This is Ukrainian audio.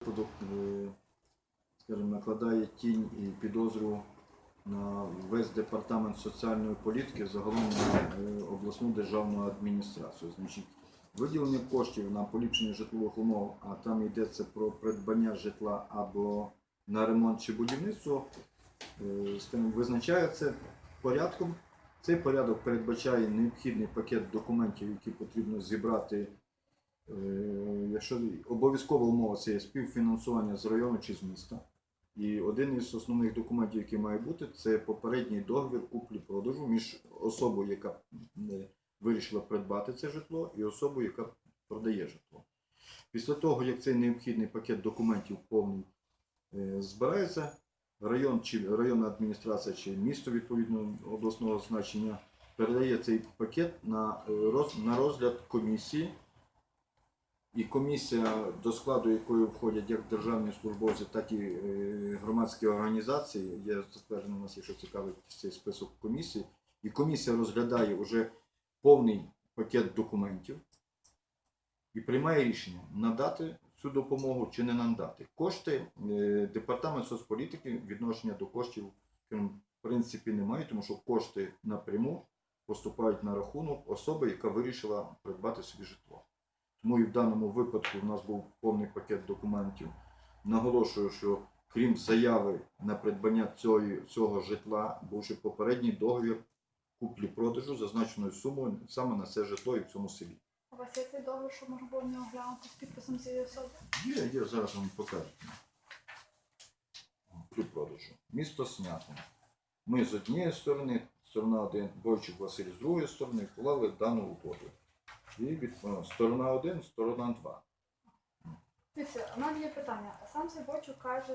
випадок, е, скажімо, накладає тінь і підозру на весь департамент соціальної політики, загалом на е, обласну державну адміністрацію. Значить, виділення коштів на поліпшення житлових умов, а там йдеться про придбання житла або на ремонт чи будівництво, е, скажімо, визначається порядком. Цей порядок передбачає необхідний пакет документів, які потрібно зібрати Якщо обов'язкова умова це є співфінансування з району чи з міста. І один із основних документів, який має бути, це попередній договір куплі-продажу між особою, яка е, вирішила придбати це житло, і особою, яка продає житло. Після того, як цей необхідний пакет документів повний е, збирається, район чи районна адміністрація чи місто відповідно обласного значення передає цей пакет е, на розгляд комісії. І комісія, до складу якої входять як державні службовці, так і е, громадські організації, є затверджений у нас, якщо цікавить цей список комісій, і комісія розглядає вже повний пакет документів і приймає рішення надати цю допомогу чи не надати. Кошти е, департамент соцполітики відношення до коштів в принципі немає, тому що кошти напряму поступають на рахунок особи, яка вирішила придбати собі житло. Тому і в даному випадку в нас був повний пакет документів. Наголошую, що крім заяви на придбання цього, цього житла, був ще попередній договір куплі-продажу зазначеною сумою саме на це житло і в цьому селі. У вас є цей договір, що можна було в нього глянути з підписом цієї особи? Є, є, зараз вам покажу. Куплі-продажу. Місто Снятин. Ми з однієї сторони, сторона один, Бойчук Василь з другої сторони, вклали дану угоду. І від, сторона один, сторона два. Дивіться, у мене є питання. Сам Сибочук каже,